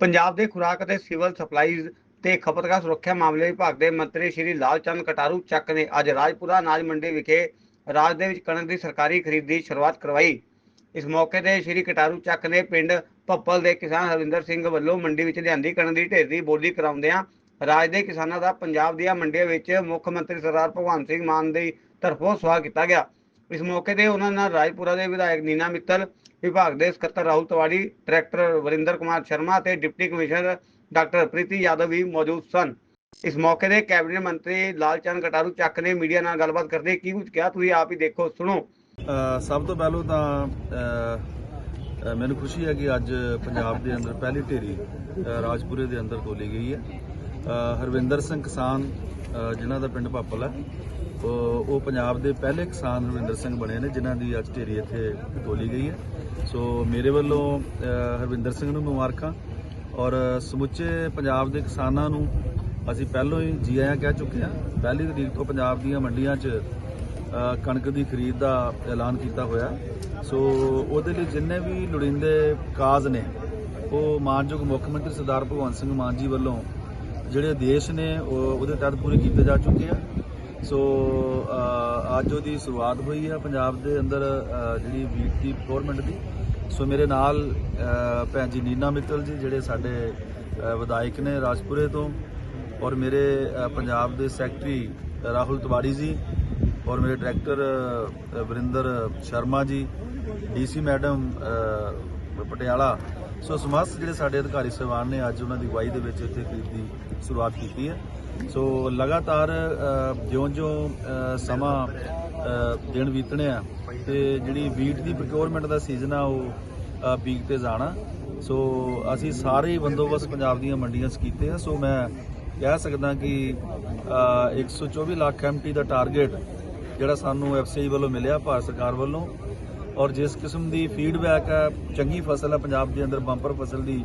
ਪੰਜਾਬ ਦੇ ਖੁਰਾਕ ਅਤੇ ਸਿਵਲ ਸਪਲਾਈਜ਼ ਤੇ ਖਪਤਕਾਰ ਸੁਰੱਖਿਆ ਮਾਮਲੇ ਵਿਭਾਗ ਦੇ ਮੰਤਰੀ ਸ਼੍ਰੀ ਲਾਲ ਚੰਦ ਕਟਾਰੂ ਚੱਕ ਨੇ ਅੱਜ ਰਾਜਪੁਰਾ ਅਨਾਜ ਮੰਡੀ ਵਿਖੇ ਰਾਜ ਦੇ ਵਿੱਚ ਕਣਕ ਦੀ ਸਰਕਾਰੀ ਖਰੀਦ ਦੀ ਸ਼ੁਰੂਆਤ ਕਰਵਾਈ। ਇਸ ਮੌਕੇ ਤੇ ਸ਼੍ਰੀ ਕਟਾਰੂ ਚੱਕ ਨੇ ਪਿੰਡ ਭੱਪਲ ਦੇ ਕਿਸਾਨ ਹਰਵਿੰਦਰ ਸਿੰਘ ਵੱਲੋਂ ਮੰਡੀ ਵਿੱਚ ਲਿਆਂਦੀ ਕਣਕ ਦੀ ਢੇਰ ਦੀ ਬੋਲੀ ਕਰਾਉਂਦਿਆਂ ਰਾਜ ਦੇ ਕਿਸਾਨਾਂ ਦਾ ਪੰਜਾਬ ਦੀਆਂ ਮੰਡੀਆਂ ਵਿੱਚ ਮੁੱਖ ਮੰਤਰੀ ਸਰਦਾਰ ਭਗਵੰਤ ਸਿੰਘ ਮਾਨ ਦੀ ਤਰਫੋਂ ਸਵਾਗਤ ਕੀਤਾ ਗਿਆ। ਇਸ ਮੌਕੇ ਤੇ ਉਹਨਾਂ ਨਾਲ ਰਾਜਪੁਰਾ ਦੇ ਵਿਧਾਇਕ ਨੀਨਾ ਮਿੱਤਲ ਵਿਭਾਗ ਦੇ ਸਕੱਤਰ ਰਾਹੁਲ ਤਿਵਾੜੀ ਡਾਇਰੈਕਟਰ ਵਰਿੰਦਰ ਕੁਮਾਰ ਸ਼ਰਮਾ ਤੇ deputy commissioner doctor Preeti Yadav ਵੀ ਮੌਜੂਦ ਸਨ। ਇਸ ਮੌਕੇ ਤੇ ਕੈਬਨਿਟ ਮੰਤਰੀ ਲਾਲਚੰਦ ਕਟਾਰੂ ਚੱਕ ਨੇ ਮੀਡੀਆ ਨਾਲ ਗੱਲਬਾਤ ਕਰਦੇ ਕੀ ਕੁਝ ਕਿਹਾ ਤੁਸੀਂ ਆਪ ਹੀ ਦੇਖੋ ਸੁਣੋ। ਅ, ਸਭ ਤੋਂ ਪਹਿਲਾਂ ਤਾਂ ਮੈਨੂੰ ਖੁਸ਼ੀ ਹੈ ਕਿ ਅੱਜ ਪੰਜਾਬ ਦੇ ਅੰਦਰ ਪਹਿਲੀ ਢੇਰੀ ਅ, ਰਾਜਪੁਰੇ ਦੇ ਅੰਦਰ ਤੋਲੀ ਗਈ ਹੈ। ਹਰਵਿੰਦਰ ਸਿੰਘ ਕਿਸਾਨ ਜਿਨ੍ਹਾਂ ਦਾ ਪਿੰਡ ਪਾਪਲ ਹੈ ਉਹ ਉਹ ਪੰਜਾਬ ਦੇ ਪਹਿਲੇ ਕਿਸਾਨ ਹਰਵਿੰਦਰ ਸਿੰਘ ਬਣੇ ਨੇ, ਜਿਨ੍ਹਾਂ ਦੀ ਅੱਜ ਢੇਰੀ ਇੱਥੇ ਤੋਲੀ ਗਈ ਹੈ। ਸੋ ਮੇਰੇ ਵੱਲੋਂ ਹਰਵਿੰਦਰ ਸਿੰਘ ਨੂੰ ਮੁਬਾਰਕਾਂ ਔਰ ਸਮੁੱਚੇ ਪੰਜਾਬ ਦੇ ਕਿਸਾਨਾਂ ਨੂੰ ਅਸੀਂ ਪਹਿਲਾਂ ਹੀ ਜੀ ਆਇਆਂ ਕਹਿ ਚੁੱਕੇ ਹਾਂ। ਪਹਿਲੀ ਤਰੀਕ ਤੋਂ ਪੰਜਾਬ ਦੀਆਂ ਮੰਡੀਆਂ 'ਚ ਕਣਕ ਦੀ ਖਰੀਦ ਦਾ ਐਲਾਨ ਕੀਤਾ ਹੋਇਆ। ਸੋ ਉਹਦੇ ਲਈ ਜਿੰਨੇ ਵੀ ਲੋੜੀਂਦੇ ਕਾਜ਼ ਨੇ, ਉਹ ਮਾਨਯੋਗ ਮੁੱਖ ਮੰਤਰੀ ਸਰਦਾਰ ਭਗਵੰਤ ਸਿੰਘ ਮਾਨ ਜੀ ਵੱਲੋਂ ਜਿਹੜੇ ਆਦੇਸ਼ ਨੇ, ਉਹ ਉਹਦੇ ਤਹਿਤ ਪੂਰੇ ਕੀਤੇ ਜਾ ਚੁੱਕੇ ਆ। ਸੋ ਅੱਜ ਉਹਦੀ ਸ਼ੁਰੂਆਤ ਹੋਈ ਹੈ ਪੰਜਾਬ ਦੇ ਅੰਦਰ ਜਿਹੜੀ ਵੀਟ ਦੀ ਗਵਰਨਮੈਂਟ ਦੀ। ਸੋ ਮੇਰੇ ਨਾਲ ਭੈਣ ਜੀ ਨੀਨਾ ਮਿੱਤਲ ਜੀ, ਜਿਹੜੇ ਸਾਡੇ ਵਿਧਾਇਕ ਨੇ ਰਾਜਪੁਰੇ ਤੋਂ, ਔਰ ਮੇਰੇ ਪੰਜਾਬ ਦੇ ਸੈਕਟਰੀ ਰਾਹੁਲ ਤਿਵਾੜੀ ਜੀ, ਔਰ ਮੇਰੇ director Varinder Sharma ji, DC madam Patiala so ਸਮਸਤ ਜਿਹੜੇ ਸਾਡੇ ਅਧਿਕਾਰੀ ਸਹਿਬਾਨ ਨੇ ਅੱਜ ਉਹਨਾਂ ਦੀ ਅਗਵਾਈ ਦੇ ਵਿੱਚ ਇੱਥੇ ਖਰੀਦ ਦੀ ਸ਼ੁਰੂਆਤ ਕੀਤੀ ਹੈ। ਸੋ ਲਗਾਤਾਰ ਜਿਉਂ-ਜਿਉਂ ਸਮਾਂ ਦਿਨ ਬੀਤਣੇ ਆ ਤੇ ਜਿਹੜੀ ਵੀਟ ਦੀ ਪ੍ਰੋਕਿਉਰਮੈਂਟ ਦਾ ਸੀਜ਼ਨ ਆ ਉਹ ਪੀਕ ਤੇ ਜਾਣਾ। ਸੋ ਅਸੀਂ ਸਾਰੇ ਬੰਦੋਬਸਤ ਪੰਜਾਬ ਦੀਆਂ ਮੰਡੀਆਂ 'ਚ ਕੀਤੇ ਆ। ਸੋ ਮੈਂ ਕਹਿ ਸਕਦਾ ਕਿ ਅ, 124 ਲੱਖ ਐਮਟੀ ਦਾ ਟਾਰਗੇਟ ਜਿਹੜਾ ਸਾਨੂੰ ਐਫਸੀਆਈ ਵੱਲੋਂ ਮਿਲਿਆ ਭਾਰਤ ਸਰਕਾਰ ਵੱਲੋਂ। ਔਰ ਜਿਸ ਕਿਸਮ ਦੀ ਫੀਡਬੈਕ ਹੈ ਚੰਗੀ ਫਸਲ ਹੈ ਪੰਜਾਬ ਦੇ ਅੰਦਰ ਬੰਪਰ ਫਸਲ ਦੀ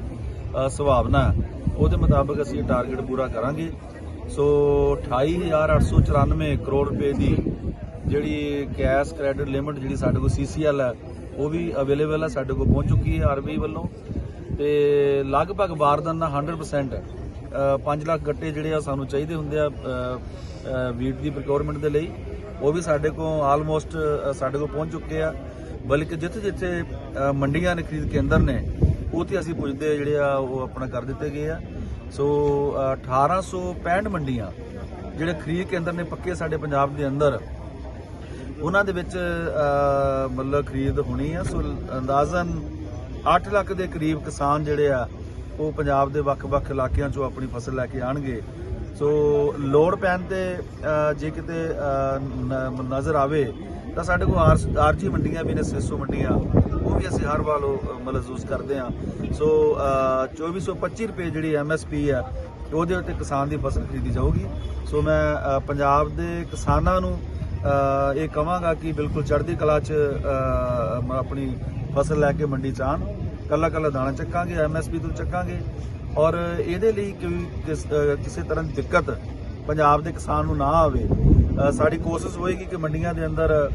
ਸੁਭਾਵਨਾ ਹੈ, ਉਹਦੇ ਮੁਤਾਬਕ ਅਸੀਂ ਟਾਰਗੇਟ ਪੂਰਾ ਕਰਾਂਗੇ। ਸੋ 28894 ਕਰੋੜ ਰੁਪਏ ਦੀ ਜਿਹੜੀ ਕੈਸ਼ ਕ੍ਰੈਡਿਟ ਲਿਮਿਟ ਜਿਹੜੀ ਸਾਡੇ ਕੋਲ ਸੀਸੀਐਲ ਹੈ ਉਹ ਵੀ ਅਵੇਲੇਬਲ ਹੈ ਸਾਡੇ ਕੋਲ ਪਹੁੰਚ ਚੁੱਕੀ ਹੈ ਆਰਬੀਆਈ ਵੱਲੋਂ। ਤੇ ਲਗਭਗ ਬਾਰਦਾਨਾ ਨਾਲ 100% 5 ਲੱਖ ਗੱਟੇ ਜਿਹੜੇ ਆ ਸਾਨੂੰ ਚਾਹੀਦੇ ਹੁੰਦੇ ਆ ਵੀਟ ਦੀ ਪ੍ਰੋਕਿਉਰਮੈਂਟ ਦੇ ਲਈ। ਉਹ ਵੀ ਸਾਡੇ ਕੋਲ ਆਲਮੋਸਟ ਸਾਡੇ ਕੋਲ ਪਹੁੰਚ ਚੁੱਕੇ ਆ। ਬਲਕਿ ਜਿੱਥੇ ਜਿੱਥੇ ਮੰਡੀਆਂ ਨੇ ਖਰੀਦ ਕੇਂਦਰ ਨੇ ਉੱਥੇ ਅਸੀਂ ਪੁੱਜਦੇ ਜਿਹੜੇ ਆ ਉਹ ਆਪਣਾ ਕਰ ਦਿੱਤੇ ਗਏ ਆ। ਸੋ ਅ, 1865 ਮੰਡੀਆਂ ਜਿਹੜੇ ਖਰੀਦ ਕੇਂਦਰ ਨੇ ਪੱਕੇ ਸਾਡੇ ਪੰਜਾਬ ਦੇ ਅੰਦਰ ਉਹਨਾਂ ਦੇ ਵਿੱਚ ਮਤਲਬ ਖਰੀਦ ਹੋਣੀ ਆ। ਸੋ ਅੰਦਾਜ਼ਨ 8 ਲੱਖ ਦੇ ਕਰੀਬ ਕਿਸਾਨ ਜਿਹੜੇ ਆ ਉਹ ਪੰਜਾਬ ਦੇ ਵੱਖ-ਵੱਖ ਇਲਾਕਿਆਂ ਚੋਂ ਆਪਣੀ ਫਸਲ ਲੈ ਕੇ ਆਣਗੇ। ਸੋ ਲੋੜ ਪੈਣ ਤੇ ਜੇ ਕਿਤੇ ਨਜ਼ਰ ਆਵੇ ਤਾਂ ਸਾਡੇ ਕੋਲ ਆਰ ਆਰਜੀ ਮੰਡੀਆਂ ਵੀ ਨੇ 600 ਮੰਡੀਆਂ ਉਹ ਵੀ ਅਸੀਂ ਹਰ ਵਾਰ ਉਹ, ਮਤਲਬ ਯੂਜ਼ ਕਰਦੇ ਆ ਸੋ ਅ, 2425 ਰੁਪਏ ਜਿਹੜੀ ਐਮਐਸਪੀ ਆ ਉਹਦੇ ਉੱਤੇ ਕਿਸਾਨ ਦੀ ਫਸਲ ਖਰੀਦੀ ਜਾਊਗੀ। ਸੋ ਮੈਂ ਪੰਜਾਬ ਦੇ ਕਿਸਾਨਾਂ ਨੂੰ ਇਹ ਕਹਾਂਗਾ ਕਿ ਬਿਲਕੁਲ ਚੜ੍ਹਦੀ ਕਲਾ 'ਚ ਆਪਣੀ ਫਸਲ ਲੈ ਕੇ ਮੰਡੀ 'ਚ ਆਉਣ। ਕੱਲਾ ਕੱਲਾ ਦਾਣਾ ਚੱਕਾਂਗੇ ਐਮਐਸਪੀ ਤੋਂ ਚੱਕਾਂਗੇ। ਔਰ ਇਹਦੇ ਲਈ ਕੋਈ ਕਿਸ- ਕਿਸੇ ਤਰ੍ਹਾਂ ਦੀ ਦਿੱਕਤ ਪੰਜਾਬ ਦੇ ਕਿਸਾਨ ਨੂੰ ਨਾ ਆਵੇ ਸਾਡੀ ਕੋਸ਼ਿਸ਼ ਹੋਏਗੀ ਕਿ ਮੰਡੀਆਂ ਦੇ ਅੰਦਰ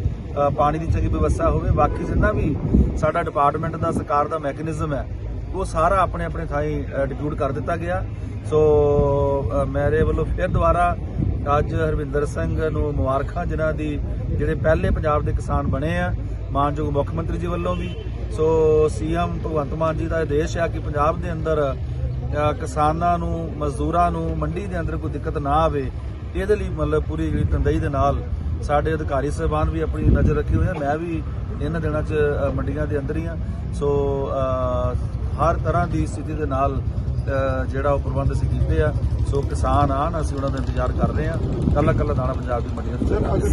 ਪਾਣੀ ਦੀ ਚੰਗੀ ਵਿਵਸਥਾ ਹੋਵੇ। ਬਾਕੀ ਜਿੰਨਾ ਵੀ ਸਾਡਾ ਡਿਪਾਰਟਮੈਂਟ ਦਾ, ਸਰਕਾਰ ਦਾ ਮੈਕੈਨਿਜ਼ਮ ਹੈ, ਉਹ ਸਾਰਾ ਆਪਣੇ ਆਪਣੇ ਥਾਈਂ ਡਿਪਿਊਟ ਕਰ ਦਿੱਤਾ ਗਿਆ। ਸੋ ਮੇਰੇ ਵੱਲੋਂ ਫਿਰ ਦੁਬਾਰਾ ਅੱਜ ਹਰਵਿੰਦਰ ਸਿੰਘ ਨੂੰ ਮੁਬਾਰਕਾਂ, ਜਿਨ੍ਹਾਂ ਦੀ ਜਿਹੜੇ ਪਹਿਲੇ ਪੰਜਾਬ ਦੇ ਕਿਸਾਨ ਬਣੇ ਆ, ਮਾਨਯੋਗ ਮੁੱਖ ਮੰਤਰੀ ਜੀ ਵੱਲੋਂ ਵੀ। ਸੋ, ਸੀਐਮ ਭਗਵੰਤ ਮਾਨ ਜੀ ਦਾ ਆਦੇਸ਼ ਆ ਕਿ ਪੰਜਾਬ ਦੇ ਅੰਦਰ ਕਿਸਾਨਾਂ ਨੂੰ, ਮਜ਼ਦੂਰਾਂ ਨੂੰ ਮੰਡੀ ਦੇ ਅੰਦਰ ਕੋਈ ਦਿੱਕਤ ਨਾ ਆਵੇ। ਇਹਦੇ ਲਈ ਮਤਲਬ ਪੂਰੀ ਜਿਹੜੀ ਤੰਦਈ ਦੇ ਨਾਲ ਸਾਡੇ ਅਧਿਕਾਰੀ ਸਹਿਬਾਨ ਵੀ ਆਪਣੀ ਨਜ਼ਰ ਰੱਖੀ ਹੋਏ ਆ। ਮੈਂ ਵੀ ਇਹਨਾਂ ਦਿਨਾਂ 'ਚ ਮੰਡੀਆਂ ਦੇ ਅੰਦਰ ਹੀ ਆ। ਸੋ ਹਰ ਤਰ੍ਹਾਂ ਦੀ ਸਥਿਤੀ ਦੇ ਨਾਲ ਜਿਹੜਾ ਉਹ ਪ੍ਰਬੰਧ ਅਸੀਂ ਕੀਤੇ ਆ। ਸੋ ਕਿਸਾਨ ਆਣ ਅਸੀਂ ਉਹਨਾਂ ਦਾ ਇੰਤਜ਼ਾਰ ਕਰ ਰਹੇ ਆ। ਕੱਲਾ ਕੱਲਾ ਦਾਣਾ ਪੰਜਾਬ ਦੀ ਮੰਡੀਆਂ 'ਚ